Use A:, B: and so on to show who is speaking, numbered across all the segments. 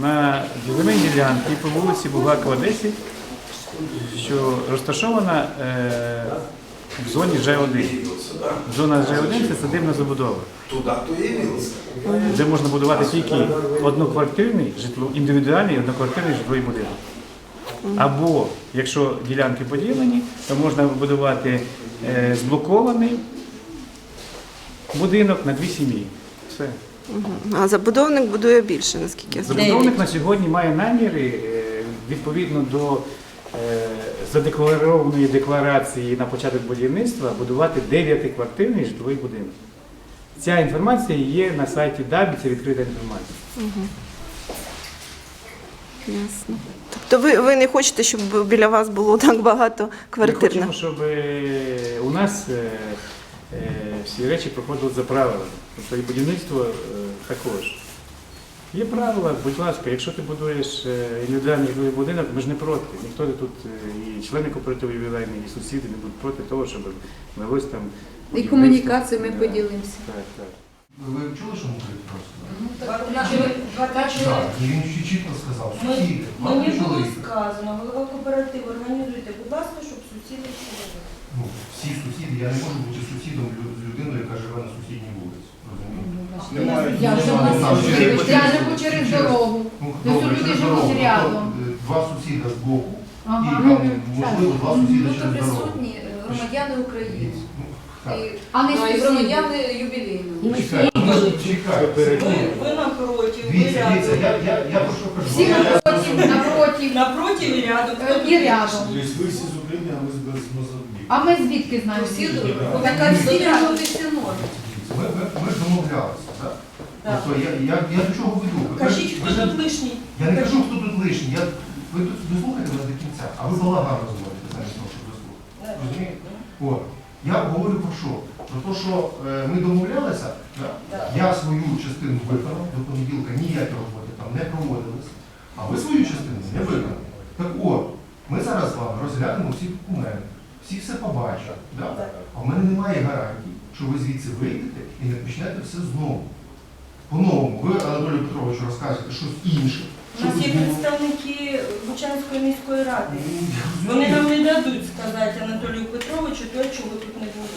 A: на земельній ділянці по вулиці Булгакова 10, що розташована е, в зоні Ж1. Зона Ж1 це садибна забудова,
B: Туда
A: де можна будувати тільки одноквартирний житло, індивідуальний одноквартирний житловий будинок. Або якщо ділянки поділені, то можна будувати е, зблокований будинок на дві сім'ї. Все.
C: А забудовник будує більше, наскільки я знаю.
A: Забудовник на сьогодні має наміри е, відповідно до е, задекларованої декларації на початок будівництва будувати 9-квартирний житловий будинок. Ця інформація є на сайті ДАБІ, це відкрита інформація.
C: Ясно. Тобто ви, ви не хочете, щоб біля вас було так багато
A: Ми
C: квартир?
A: хочемо, щоб е, у нас всі речі проходили за правилами. Тобто і будівництво е, також. Є правила, будь ласка, якщо ти будуєш е, індивідуальний будинок, ми ж не проти. Ніхто тут е, і члени кооперативу ювілейні, і сусіди не будуть проти того, щоб велось там.
D: І
A: будівництво.
D: комунікації ми
A: Да.
D: поділимося.
A: Так, так.
E: Ви чули, що говорить просто?
F: Так,
E: Так, і він чітко сказав, сусіди,
F: Мені було сказано, голова кооперативу, організуйте, будь ласка, щоб сусіди.
E: Ну, всі сусіди, я не можу бути сусідом лю- з людиною, яка живе на сусідній вулиці. Розумієте?
D: Я живу
E: Немає.
D: я через дорогу.
E: Ну,
D: Тобто
E: добре,
D: люди
E: через
D: живуть
E: дорогу.
D: рядом.
E: Тобто, е, Два сусіда з боку, і
D: Ага.
E: там, можливо, два сусіда
F: Ну,
E: через дорогу.
F: присутні е, громадяни України.
E: Ну, так.
F: І-
D: А не
F: Ну, і
D: сусіди.
F: громадяни юбілейного.
E: Чекай, ну, чекай.
F: Ви, ви напроти, ви
E: Дивіться, дивіться, я,
F: рядом.
E: я, я про що кажу.
D: Всі напротив, напротив.
F: Напроти і рядом.
D: Е, І рядом.
G: Тобто ви всі з України, а ми з без Мозамбіку.
D: А ми звідки знаємо?
F: Всі така всі рядом і всі норми.
E: Ми, ми, ми ж домовлялися, так? Тобто я, я, я до чого веду? Ви-
F: Кажіть,
E: ви
F: хто тут лишній.
E: Я не кажу, хто тут лишній. Я, ви тут дослухайте мене до кінця, а ви балаган розводите замість того, щоб дослухати. Розумієте? От. Я говорю про що? Про те, що е, ми домовлялися, да?
F: Да.
E: я свою частину виконав, до понеділка ніякі роботи там не проводились, а ви свою частину не виконали. Так от, ми зараз з вами розглянемо всі документи, всі все побачать. Да? А в мене немає гарантій, що ви звідси вийдете і не почнете все знову. По-новому, ви, Анатолію Петровичу, розкажете щось інше.
F: У нас є представники Бучанської міської ради.
E: Ну,
F: Вони нам не дадуть сказати Анатолію Петровичу те, чого тут не було.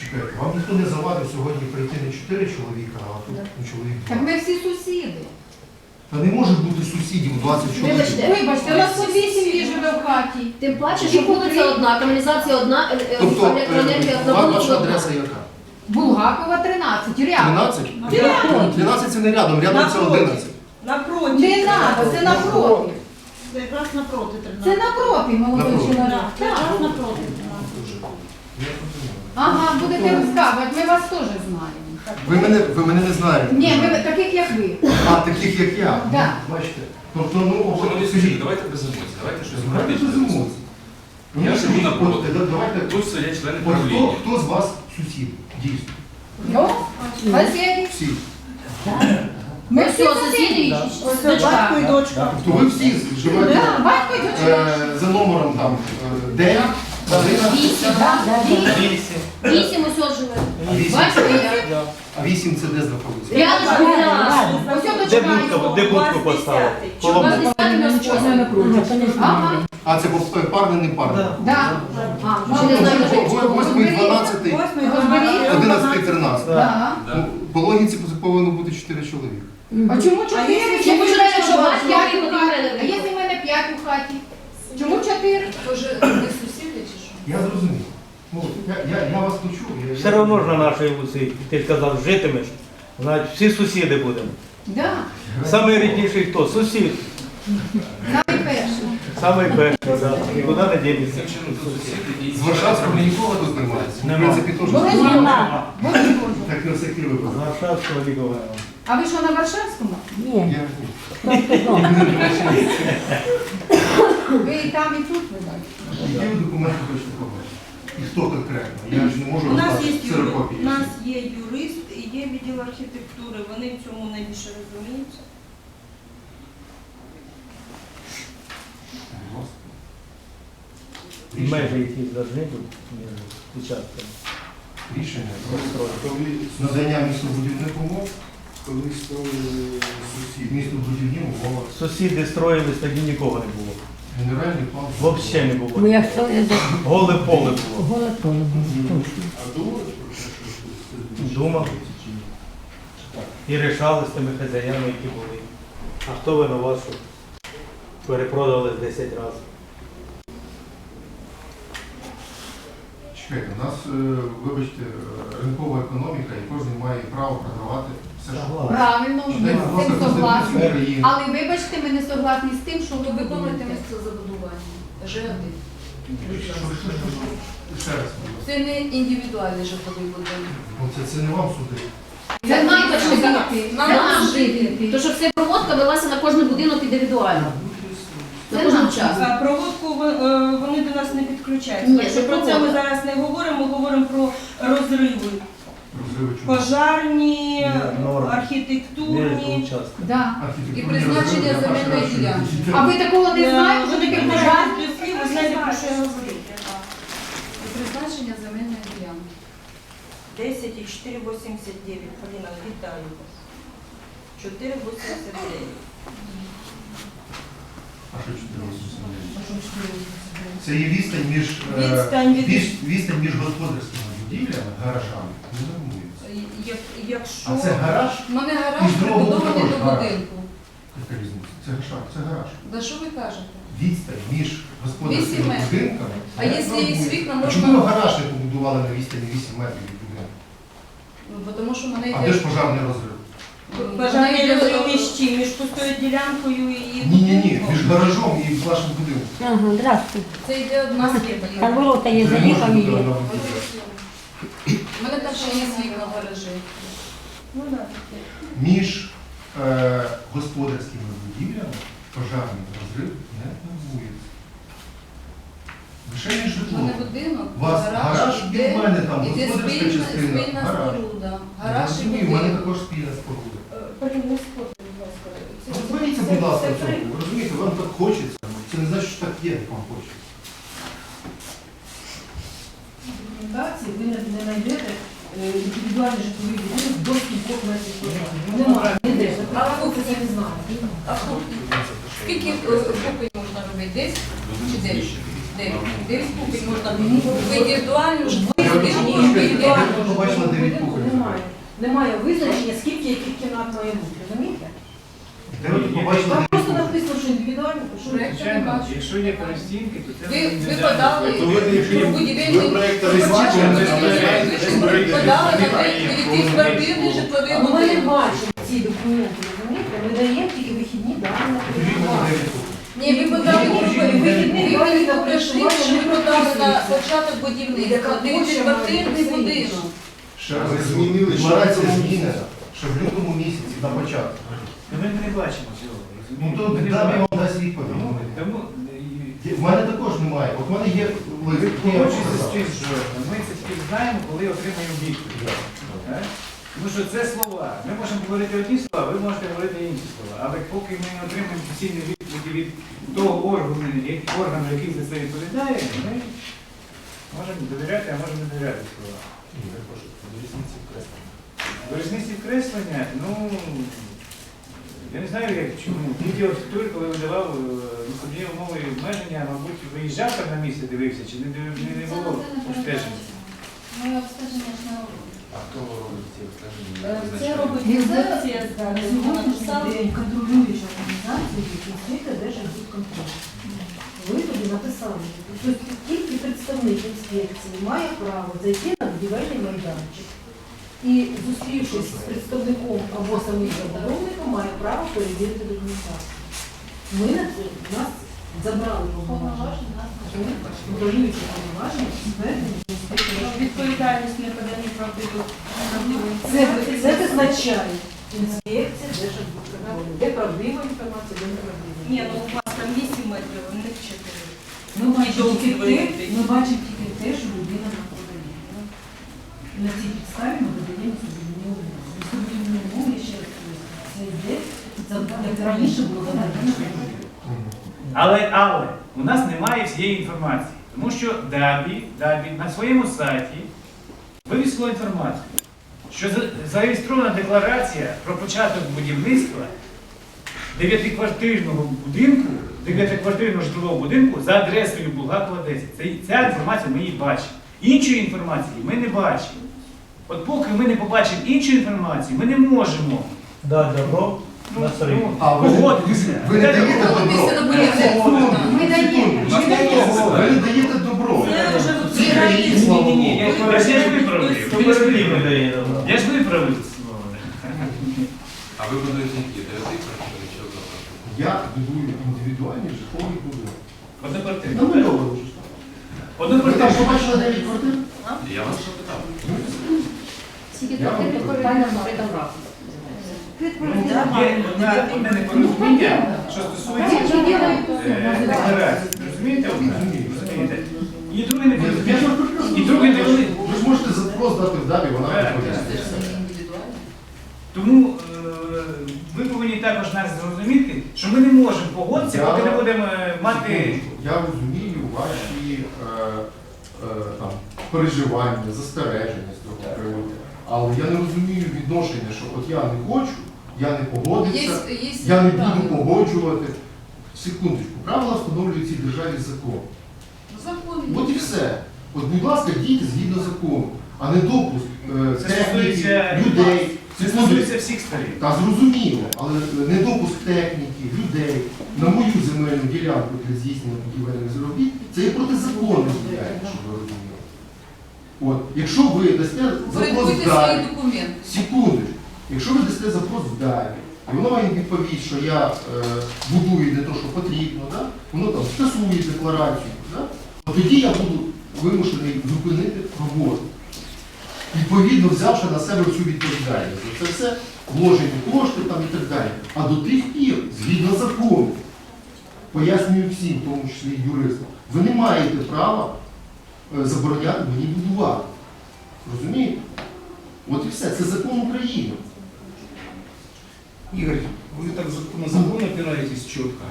E: Чекайте, вам ніхто не завадив сьогодні прийти не чотири чоловіка, а тут чоловік
D: Так
E: два.
D: ми всі сусіди.
E: Та не може бути сусідів 20 чоловік.
H: Вибачте.
D: Вибачте, у нас по дві сім'ї живе в хаті.
H: Тим паче, що вулиця одна, каналізація одна, е- е,
E: Тобто,
H: електроенергія
E: е,
H: одна,
E: ва-
H: вулиця
E: ваша
H: одна.
E: адреса яка?
D: Булгакова 13, рядом.
E: 13? 13 це не рядом, рядом це 11.
F: Напроти.
D: Не надо, це напроти.
F: Це якраз напроти
D: Це напроти, молодий
E: Напроти.
D: чоловік. Так.
F: напроти.
D: Ага, будете розказувати, ми вас теж знаємо.
E: Ви мене, ви мене не знаєте.
D: Ні, ми таких як ви.
E: А, таких як я.
D: Да.
E: Бачите. Тобто, ну,
I: Шановні
E: от,
I: судді, давайте без емоцій, давайте щось
E: Давайте без емоцій.
I: Я
E: Ну,
I: живу
E: от,
I: напроти.
E: да- Давайте,
I: Тут сидять члени
E: от хто,
I: правління.
E: хто з вас сусід? Дійсно.
D: Ну, сусіди.
E: Всі.
D: Ми всі сусіди.
F: Ось батько і дочка.
E: Тобто ви всі живете
D: Да, батько і дочка.
E: е, за номером там е, 9, 11,
H: Вісім,
D: Да, да,
H: вісім усього живе. Бачите,
E: а 8 це де знаходиться?
H: Рядом.
D: Ось
A: Де будка, де будку поставив?
H: Десятий на.
D: Ага,
E: А це по- парне, не Тобто,
H: що
E: ви- Восьмий, 12,
F: Восьмий,
D: Розберіть.
E: 11, 13.
D: Да.
I: Да.
E: Ну, По логіці повинно бути 4 чоловіка.
D: А чому чотири? Чому чотири,
H: чотири,
D: у вас п'ять у хаті?
H: мене
D: А якщо в мене п'ять у хаті? Чому чотири?
F: Тож ви сусіди чи що?
E: Я зрозумів. Ну, я, я, я вас почув. Я,
J: Все одно ж на нашій вулиці, ти сказав, житимеш, значить всі сусіди будемо.
D: Да.
J: Самий рідніший хто? Сусід.
D: Найперше.
J: Самий перший, да. Нікуди не дінеться.
E: З Варшавського нікого тут немає. В принципі, теж.
D: Борозько. Борозько.
E: Так на всякий випадок.
J: Варшавського лігового.
D: А ви що на Варшавському?
E: Я-
D: Ви і там, і тут, ви бачите.
E: Документи хочете побачити? І хто конкретно? Я ж не можу
F: У нас є у нас є юрист і є відділ архітектури. Вони в цьому найбільше розуміються.
J: Межі які повинні бути між участками.
E: Рішення про надання містобудівних умов
G: Коли строїли сусід.
E: Місто будівні умови,
J: Сусіди строїлись, тоді нікого не було.
E: Генеральний план.
J: Взагалі не було.
H: Ну якщо я
J: Голе поле було.
H: голе поле було.
G: А думали про те, що щось?
J: Думав. І рішали з тими хазяями, які були. А хто винував, що перепродали 10 разів?
E: Чекайте, у нас, е, вибачте, ринкова економіка, і кожен має право продавати все, що хоче.
D: Правильно, ми з цим согласні. Але вибачте, ми не согласні з тим, що ви виконуєте
B: місце забудування.
E: Що? Ще раз.
B: Це не індивідуальний житловий будинок.
E: Ну, Це, це не вам судити.
B: Це нам жити. Тому що вся проводка велася на кожний будинок індивідуально. На кожному часу.
F: А проводку ви- е, вони до нас не підключаються.
B: Ні, це
F: про це ми
B: проводка.
F: зараз не говоримо. Ми говоримо про розриви пожарні,
J: Ні, норм.
F: Архітектурні.
D: Да.
B: І призначення земельної ділянки.
D: А ви такого не
F: Е,
D: знаєте, що
F: Вони
D: таке пожар?
F: плюси, ви знаєте, про що я говорю.
B: І призначення земельної ділянки.
F: 10 і 4,89. Поліна, вітаю вас. 4,89.
E: А що 489? Це є відстань між, е,
F: Відстань від-
E: віс- відстань між господарськими будівлями, гаражами. Не нормується.
F: Як- Якщо...
E: А це гараж?
B: У мене гараж
E: другого
B: прибудований
E: також
B: до
E: гараж.
B: будинку.
E: Яка різниця? Це гараж. Це гараж.
B: Да що ви кажете?
E: Відстань між господарськими
B: Вісім метрів.
E: будинками.
B: А
E: не
B: якщо із
E: нормується.
B: вікна
E: А
B: можна-
E: чому ви гараж не побудували на відстані 8 метрів від будинку?
B: Ну, бо тому що в мене
E: А де ж пожарний розрив?
F: Бажання між? Між пустою ділянкою і
E: Ні, ні, ні, між гаражом і вашим будинком.
H: Ага, здравствуйте.
B: Це йде одна
H: Там
B: слідка.
H: ворота є, заїхав і є.
B: У мене там ще є вікна в гаражі.
F: Ну, да.
E: Між е, господарськими будівлями пожарний розрив не нормується. Лише між
B: У мене будинок,
E: У вас гараж і
B: іде,
E: в мене там
B: іде
E: господарська
B: спільна,
E: частина.
B: спільна
E: Гараж.
B: споруда. Гараж і
E: розумію, в мене
B: будинок.
E: також спільна споруда.
F: Поліна, будь ласка.
E: В цьому. Ви розумієте, вам так хочеться. Це не значить, що так є, як вам хочеться.
K: документації ви не, не знайдете е, індивідуальний житловий будинок до кількох метрів. Немає, ніде. А хлопці це не знають.
B: А Скільки е, купень можна робити? Десь чи дев'ять? Дев'ять. Дев'ять купень можна робити. Індивідуально
E: Я
B: індивідуально.
E: я побачила дев'ять кухонь.
K: Немає. Немає визначення, скільки яких кімнат має бути, розумієте?
E: Де ви побачили
K: Там просто написано, що індивідуально, що.
A: Звичайно, якщо є перестінки, то це
B: Ви, ви подали
G: То ви якщо
B: про
G: ви
B: будівельний
G: проектовий
B: Початку
G: звачення,
B: ви
G: ви знаєте,
B: ви
G: ви
B: подали на
G: знаєте,
B: колективний житловий
K: А ми не
B: будинок.
K: бачимо ці документи, розумієте? Ми даємо тільки вихідні дані.
B: Ні, ви подали
E: ви
K: дані на
B: прийшли, що ви
K: ми
B: подали на початок будівництва,
K: має бути?
B: будинок.
E: Ще раз,
G: Ви змінили, що в
E: що в лютому місяці на початку.
A: Ми не бачимо цього.
E: Ну то дам я вам дасть відповідь.
A: Тому,
E: В мене також немає. От в мене є
A: ви
E: лист,
A: ми це тільки знаємо, коли отримаємо відповідь. Так? Тому що це слова. Ми можемо говорити одні слова, ви можете говорити інші слова. Але поки ми не отримаємо офіційні відповіді від того органу, який- органу, який за це відповідає, ми можемо довіряти, а можемо не довіряти словам. До різниці вкреслення, ну я не знаю, як чому. Тільки архітектури, коли видавав е, виходні умови і обмеження, мабуть, виїжджав там на місце, дивився, чи не, не, не було обстежень.
B: Моє обстеження ж не робить.
I: А хто робить ці обстеження?
K: Е, Це робить інспекція на сьогоднішній
B: написали.
K: день контролююча організація освіти Держагітконтроль. Ви тоді написали, що тільки представник інспекції має право зайти на будівельний майданчик і, зустрівшись з представником або самим забудовником, має право перевірити документацію. Ми на це нас забрали повноваження. Контролюючі повноваження.
F: Відповідальність не подані правдиву.
K: Це, визначає інспекція Держагітконтролю. Де правдива інформація, де неправдива.
F: Ні, ну у вас там 8 метрів, в них 4.
K: Ми бачимо
F: Відео
K: тільки те,
F: виявити.
K: ми бачимо тільки те, що людина нам подає. Ну, На цій підставі ми додаємо судові умови. Судові умови, ще це йде, як раніше було задано.
A: Але, але у нас немає всієї інформації, тому що Дабі, Дабі на своєму сайті вивісило інформацію, що зареєстрована декларація про початок будівництва дев'ятиквартирного будинку, дев'ятиквартирного житлового будинку за адресою Булгакова 10. Це, ця інформація ми її бачимо. Іншої інформації ми не бачимо. От поки ми не побачимо іншу інформацію, ми не можемо
J: Дати добро на сторінку.
A: ну,
E: А ви,
A: погодитися.
E: ви не даєте добро.
B: На.
D: Ми даємо.
E: Ви не даєте добро.
F: Це вже
A: Ні, ні, я, я ж виправив. Я ж виправив. Я ж виправив.
I: А ви будуєте які? Дев'яти квартири чи одноквартирні?
E: Я будую індивідуальні житлові будинки.
A: Одноквартирно.
E: Намальовано вже. Ви там
A: Одноквартирно.
E: побачили 9 квартир?
I: Я вас що питав?
E: Я вам кажу.
A: Ну, Є одне, одне непорозуміння, що стосується е, декларації. Розумієте одне? Розумієте? І друге непорозуміння. І друге не.
E: Ви ж можете запрос дати в далі, вона
A: Так,
E: відповість.
A: Тому е, ви повинні також нас зрозуміти, що ми не можемо погодитися, поки не будемо е, мати.
E: Я розумію ваші е, е, там, переживання, застереження з цього приводу. Але я не розумію відношення, що от я не хочу, я не погодився, я не буду погоджувати. Секундочку, правила встановлюють цій державі закон.
B: Закони.
E: От і все. От, будь ласка, дійте згідно закону, а не допуск е,
A: Це
E: техніки, людей.
A: Це стосується всіх сторін.
E: Та зрозуміло, але не допуск техніки, людей на мою земельну ділянку для здійснення будівельних зробіт, це є протизаконне діяння, щоб ви розуміли. От, якщо ви дасте запрос далі,
B: свої
E: якщо ви дасте запрос далі, і воно має відповідь, що я е, будую не те, що потрібно, да? воно там скасує декларацію, да? то тоді я буду вимушений зупинити роботу. Відповідно, взявши на себе всю відповідальність. За Це все вложені кошти там і так далі. А до тих пір, згідно закону, пояснюю всім, в тому числі і юристам, ви не маєте права е, забороняти мені будувати. Розумієте? От і все. Це закон України.
G: Игорь, вы так за- на закон опираетесь четко.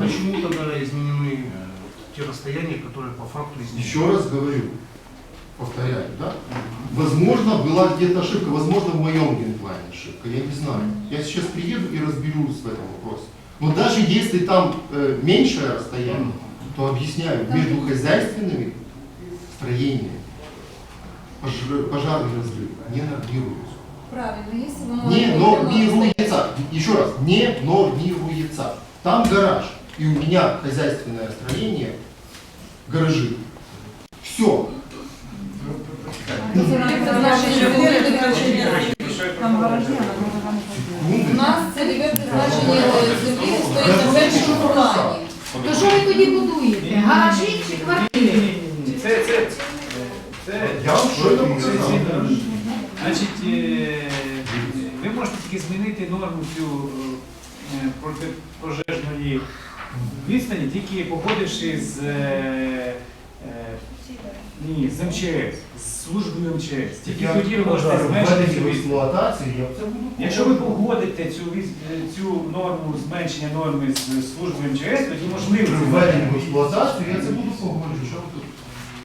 G: Почему тогда изменены э, те расстояния, которые по факту изменены?
E: Еще раз говорю, повторяю, да? Возможно, была где-то ошибка, возможно, в моем генплане ошибка, я не знаю. Я сейчас приеду и разберусь в этом вопросе. Но даже если там э, меньшее расстояние, то объясняю, между хозяйственными строениями пож- пожарный разрыв не нормируется.
B: Правильно, якщо воно
E: Не
B: нормально
E: нормируется. Еще раз, не нормируется. Там гараж, и у меня хозяйственное строение, гаражи. Все.
B: Це значення буде
D: Там гаражі, а
B: У нас це рівень призначення землі стоїть на першому плані.
K: То що ви тоді будуєте? Гаражі чи квартири?
A: Це, це, це,
E: Я вам щойно показав.
A: Значить, е, ви можете тільки змінити норму цю е, протипожежної відстані, тільки погодивши з, е, е, ні, з МЧС, з службою МЧС. Тільки
E: Я
A: тоді ви можете
E: вважаю,
A: зменшити
E: введення в
A: відстань.
E: експлуатацію, я це буду.
A: Якщо ви погодите цю, віз- цю норму зменшення норми з службою МЧС, тоді можливо
E: При введенні в експлуатацію, я це буду погоджувати. Що ви тут?